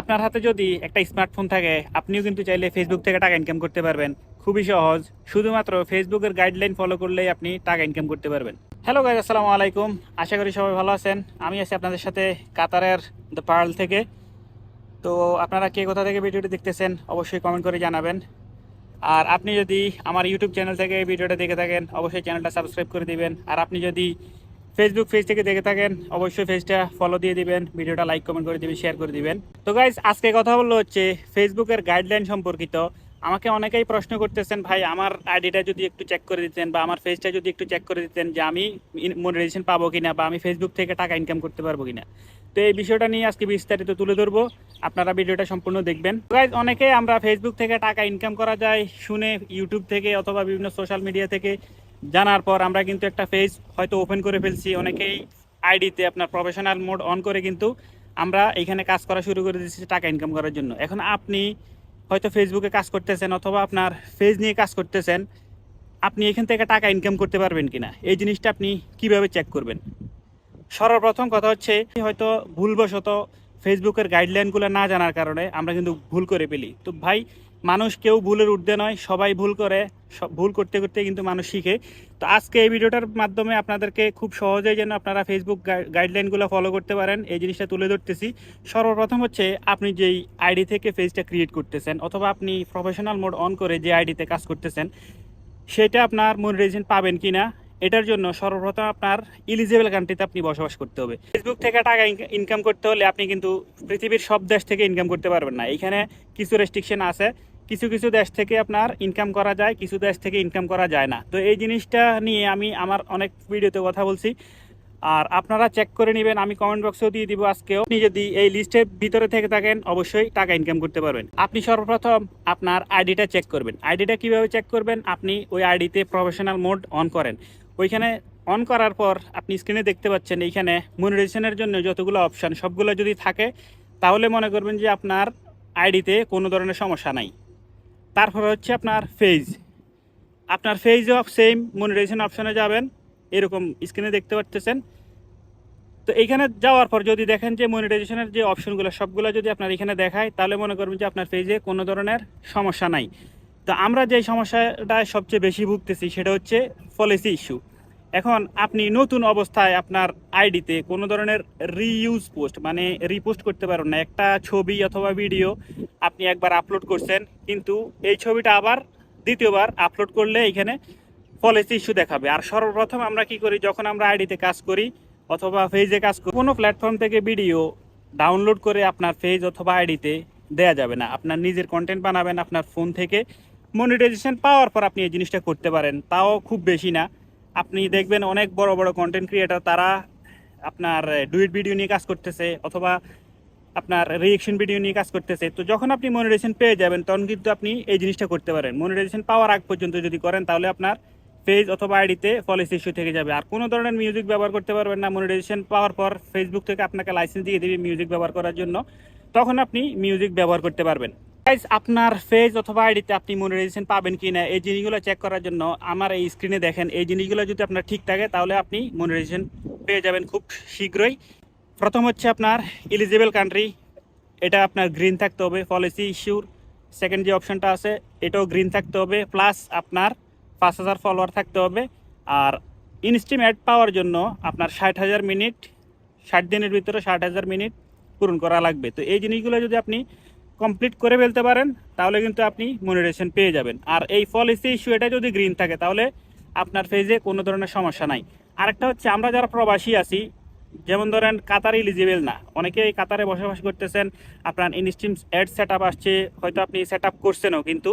আপনার হাতে যদি একটা স্মার্টফোন থাকে, আপনিও কিন্তু চাইলে ফেসবুক থেকে টাকা ইনকাম করতে পারবেন। খুবই সহজ। শুধুমাত্র ফেসবুকের গাইডলাইন ফলো করলেই আপনি টাকা ইনকাম করতে পারবেন। হ্যালো গাইজ আসসালামু আলাইকুম। আশা করি সবাই ভালো আছেন। আমি আছি আপনাদের সাথে কাতারের দ্য পার্ল থেকে। তো আপনারা কে কোথা থেকে ভিডিওটি দেখতেছেন, অবশ্যই কমেন্ট করে জানাবেন। আর আপনি যদি আমার ইউটিউব চ্যানেল থেকে ভিডিওটা দেখে থাকেন, অবশ্যই চ্যানেলটা সাবস্ক্রাইব করে দিবেন। আর আপনি যদি ফেসবুক পেজ থেকে দেখে থাকেন। অবশ্যই পেজটা ফলো দিয়ে দিবেন ভিডিওটা লাইক কমেন্ট করে দিবেন শেয়ার করে দিবেন। তো গাইজ আজকে কথা বলল হচ্ছে ফেসবুকের গাইডলাইন সম্পর্কিত। আমাকে অনেকেই প্রশ্ন করতেছেন, ভাই, আমার আইডিটা যদি একটু চেক করে দিতেন বা আমার ফেসটা যদি একটু চেক করে দিতেন যে আমি মনিটাইজেশন পাবো কিনা বা আমি ফেসবুক থেকে টাকা ইনকাম করতে পারব কিনা? তো এই বিষয়টা নিয়ে আজকে বিস্তারিত তুলে ধরবো। আপনারা ভিডিওটা সম্পূর্ণ দেখবেন। গাইজ অনেকেই আমরা ফেসবুক থেকে টাকা ইনকাম করা যায় শুনে ইউটিউব থেকে অথবা বিভিন্ন সোশ্যাল মিডিয়া থেকে জানার পর আমরা কিন্তু একটা পেজ হয়তো ওপেন করে ফেলছি। অনেকেই আইডিতে আপনার প্রফেশনাল মোড অন করে কিন্তু আমরা এখানে কাজ করা শুরু করে দিচ্ছি টাকা ইনকাম করার জন্য। এখন আপনি হয়তো ফেসবুকে কাজ করতেছেন অথবা আপনার পেজ নিয়ে কাজ করতেছেন, আপনি এখান থেকে টাকা ইনকাম করতে পারবেন কিনা? এই জিনিসটা আপনি কীভাবে চেক করবেন? সর্বপ্রথম কথা হচ্ছে, হয়তো ভুলবশত ফেসবুকের গাইডলাইনগুলো না জানার কারণে আমরা কিন্তু ভুল করে ফেলি। তো ভাই মানুষ কেউ ভুলের ঊর্ধ্বে নয়, সবাই ভুল করে ভুল করতে করতে কিন্তু মানুষ শিখে। তো আজকে এই ভিডিওটার মাধ্যমে আপনাদেরকে খুব সহজেই যেন আপনারা ফেসবুক গাইডলাইনগুলো ফলো করতে পারেন। এই জিনিসটা তুলে ধরতেছি। সর্বপ্রথম হচ্ছে আপনি যেই আইডি থেকে পেজটা ক্রিয়েট করতেছেন, অথবা আপনি প্রফেশনাল মোড অন করে যে আইডিতে কাজ করতেছেন, সেটা আপনার মনিটাইজেশন পাবেন কি না এটার জন্য সর্বপ্রথম আপনার ইলিজিবল কান্ট্রিতে আপনি বসবাস করতে হবে। ফেসবুক থেকে টাকা ইনকাম করতে হলে আপনি কিন্তু পৃথিবীর সব দেশ থেকে ইনকাম করতে পারবেন না। এখানে কিছু রেস্ট্রিকশন আছে। কিছু কিছু দেশ থেকে আপনার ইনকাম করা যায়, কিছু দেশ থেকে ইনকাম করা যায় না। তো এই জিনিসটা নিয়ে আমি আমার অনেক ভিডিওতে কথা বলছি। আর আপনারা চেক করে নেবেন, আমি কমেন্ট বক্সেও দিয়ে দিব আজকেও। আপনি যদি এই লিস্টের ভিতরে থেকে থাকেন, অবশ্যই টাকা ইনকাম করতে পারবেন। আপনি সর্বপ্রথম আপনার আইডিটা চেক করবেন। আইডিটা কীভাবে চেক করবেন? আপনি ওই আইডিতে প্রফেশনাল মোড অন করেন। ওইখানে অন করার পর আপনি স্ক্রিনে দেখতে পাচ্ছেন, এইখানে মনিটাইজেশনের জন্য যতগুলো অপশান সবগুলো যদি থাকে, তাহলে মনে করবেন যে আপনার আইডিতে কোনো ধরনের সমস্যা নাই। তারপর হচ্ছে আপনার ফেজ আপনার ফেজ অফ সেম মনিটাইজেশন অপশানে যাবেন, এরকম স্ক্রিনে দেখতে পারতেছেন। তো এইখানে যাওয়ার পর যদি দেখেন যে মনিটাইজেশনের যে অপশানগুলো সবগুলো যদি আপনার এখানে দেখায়, তাহলে মনে করবেন যে আপনার ফেজে কোনো ধরনের সমস্যা নাই। তো আমরা যে সমস্যাটায় সবচেয়ে বেশি ভুগতেছি, সেটা হচ্ছে পলিসি ইস্যু এখন আপনি নতুন অবস্থায় আপনার আইডিতে কোনো ধরনের রিইউজ পোস্ট মানে রিপোস্ট করতে পারেন না। একটা ছবি অথবা ভিডিও আপনি একবার আপলোড করছেন, কিন্তু এই ছবিটা আবার দ্বিতীয়বার আপলোড করলে এখানে পলিসি ইস্যু দেখাবে। আর সর্বপ্রথম আমরা কি করি, যখন আমরা আইডিতে কাজ করি অথবা ফেজে কাজ করি, কোনো প্ল্যাটফর্ম থেকে ভিডিও ডাউনলোড করে আপনার ফেজ অথবা আইডিতে দেয়া যাবে না। আপনার নিজের কন্টেন্ট বানাবেন, আপনার ফোন থেকে মনিটাইজেশন পাওয়ার পর আপনি এই জিনিসটা করতে পারেন। তাও খুব বেশি না। আপনি দেখবেন অনেক বড় বড় কন্টেন্ট ক্রিয়েটার তারা আপনার ডুইট ভিডিও নিয়ে কাজ করতেছে অথবা আপনার রিয়েকশন ভিডিও নিয়ে কাজ করতেছে। তো যখন আপনি মনিটাইজেশন পেয়ে যাবেন, তখন কিন্তু আপনি এই জিনিসটা করতে পারেন। মনিটাইজেশন পাওয়ার আগ পর্যন্ত যদি করেন, তাহলে আপনার পেজ অথবা আইডিতে পলিসি ইস্যু থেকে যাবে। আর কোনো ধরনের মিউজিক ব্যবহার করতে পারবেন না। মনিটাইজেশন পাওয়ার পর ফেসবুক থেকে আপনাকে লাইসেন্স দিয়ে দেবে মিউজিক ব্যবহার করার জন্য। তখন আপনি মিউজিক ব্যবহার করতে পারবেন। আপনার ফেজ অথবা আইডিতে আপনি মনিটাইজেশন পাবেন কি না এই জিনিসগুলো চেক করার জন্য আমার এই স্ক্রিনে দেখেন, এই জিনিসগুলো যদি আপনার ঠিক থাকে, তাহলে আপনি মনিটাইজেশন পেয়ে যাবেন খুব শীঘ্রই। প্রথম হচ্ছে আপনার এলিজিবল কান্ট্রি এটা আপনার গ্রিন থাকতে হবে পলিসি ইস্যুর সেকেন্ড যে অপশনটা আছে, এটাও গ্রিন থাকতে হবে প্লাস আপনার পাঁচ হাজার ফলোয়ার থাকতে হবে। আর ইনস্ট্রিম অ্যাড পাওয়ার জন্য আপনার ষাট হাজার মিনিট ষাট দিনের ভিতরে ষাট হাজার মিনিট পূরণ করা লাগবে। তো এই জিনিসগুলো যদি আপনি কমপ্লিট করে ফেলতে পারেন, তাহলে কিন্তু আপনি মনিটেশন পেয়ে যাবেন। আর এই পলিসি ইস্যু এটা যদি গ্রিন থাকে, তাহলে আপনার ফেজে কোনো ধরনের সমস্যা নাই। আরেকটা হচ্ছে, আমরা যারা প্রবাসী আছি, যেমন ধরেন কাতার ইলিজিবল না অনেকে এই কাতারে বসবাস করতেছেন, আপনার ইনস্ট্রিম অ্যাড সেট আপ আসছে, হয়তো আপনি সেট আপ করছেনও, কিন্তু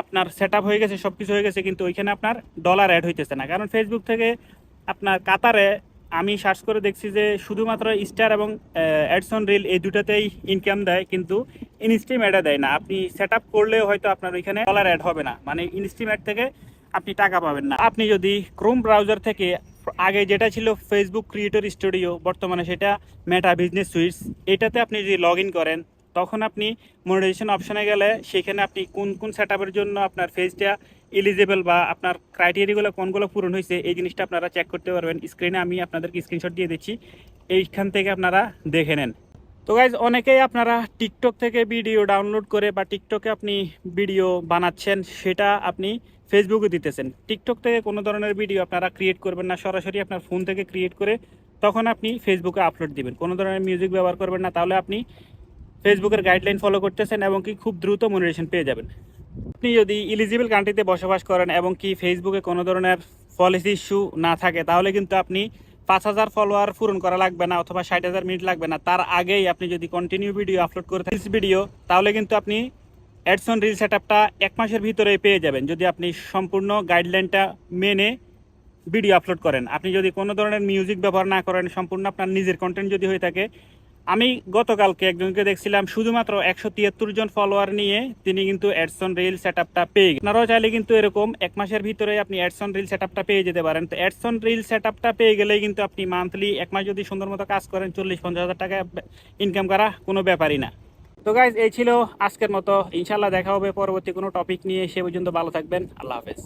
আপনার সেট আপ হয়ে গেছে সব কিছু হয়ে গেছে, কিন্তু ওইখানে আপনার ডলার অ্যাড হইতেছে না। কারণ ফেসবুক থেকে আপনার কাতারে আমি সার্চ করে দেখছি যে শুধুমাত্র স্টার এবং অ্যাডসন রিল এই দুটাতেই ইনকাম দেয়, কিন্তু ইনস্ট্রিম অ্যাডে দেয় না। আপনি সেট আপ করলেও হয়তো আপনার ওইখানে ডলার অ্যাড হবে না। মানে ইনস্ট্রিম অ্যাড থেকে আপনি টাকা পাবেন না। আপনি যদি ক্রোম ব্রাউজার থেকে আগে যেটা ছিল ফেসবুক ক্রিয়েটর স্টুডিও বর্তমানে সেটা মেটা বিজনেস সুইটস এটাতে আপনি যদি লগ ইন করেন, তখন আপনি মনিটাইজেশন অপশানে গেলে সেখানে আপনি কোন কোন সেট জন্য আপনার ফেজটা এলিজিবল বা আপনার ক্রাইটেরিয়াগুলো কোনগুলো পূরণ হয়েছে, এই জিনিসটা আপনারা চেক করতে পারবেন। স্ক্রিনে আমি আপনাদেরকে স্ক্রিনশট দিয়ে দিচ্ছি। এইখান থেকে আপনারা দেখে নেন। তো গাইজ অনেকেই আপনারা টিকটক থেকে ভিডিও ডাউনলোড করে বা টিকটকে আপনি ভিডিও বানাচ্ছেন, সেটা আপনি ফেসবুকে দিতেছেন। টিকটক থেকে কোনো ধরনের ভিডিও আপনারা ক্রিয়েট করবেন না। সরাসরি আপনার ফোন থেকে ক্রিয়েট করে তখন আপনি ফেসবুকে আপলোড দিবেন। কোনো ধরনের মিউজিক ব্যবহার করবেন না। তাহলে আপনি ফেসবুকের গাইডলাইন ফলো করতেছেন এবং কি খুব দ্রুত মনিটেশন পেয়ে যাবেন। আপনি যদি ইলিজিবল কান্ট্রিতে বসবাস করেন এবং কি ফেসবুকে কোনো ধরনের পলিসি ইস্যু না থাকে, তাহলে কিন্তু আপনি পাঁচ হাজার ফলোয়ার পূরণ করা লাগবে না অথবা ষাট হাজার মিনিট লাগবে না। তার আগেই আপনি যদি কন্টিনিউ ভিডিও আপলোড করে থাকেন ভিডিও তাহলে কিন্তু আপনি অ্যাডসন রিল সেট এক মাসের ভিতরে পেয়ে যাবেন, যদি আপনি সম্পূর্ণ গাইডলাইনটা মেনে ভিডিও আপলোড করেন। আপনি যদি কোনো ধরনের মিউজিক ব্যবহার না করেন, সম্পূর্ণ আপনার নিজের কন্টেন্ট যদি হয়ে থাকে আমি গতকালকে একজনকে দেখছিলাম, শুধুমাত্র একশো তিয়াত্তর জন ফলোয়ার নিয়ে তিনি কিন্তু অ্যাডসন রিল সেট আপটা পেয়ে। আপনারাও চাইলে কিন্তু এরকম এক মাসের ভিতরে আপনি অ্যাডসন রিল সেট আপটা পেয়ে যেতে পারেন। তো অ্যাডসন রিল সেট আপটা পেয়ে গেলেই কিন্তু আপনি মান্থলি এক মাস যদি সুন্দর মতো কাজ করেন চল্লিশ পঞ্চাশ হাজার টাকা ইনকাম করা কোনো ব্যাপারই না। তো গাইজ এই ছিল আজকের মতো। ইনশাল্লাহ দেখা হবে পরবর্তী কোনো টপিক নিয়ে। সে পর্যন্ত ভালো থাকবেন। আল্লাহ হাফেজ।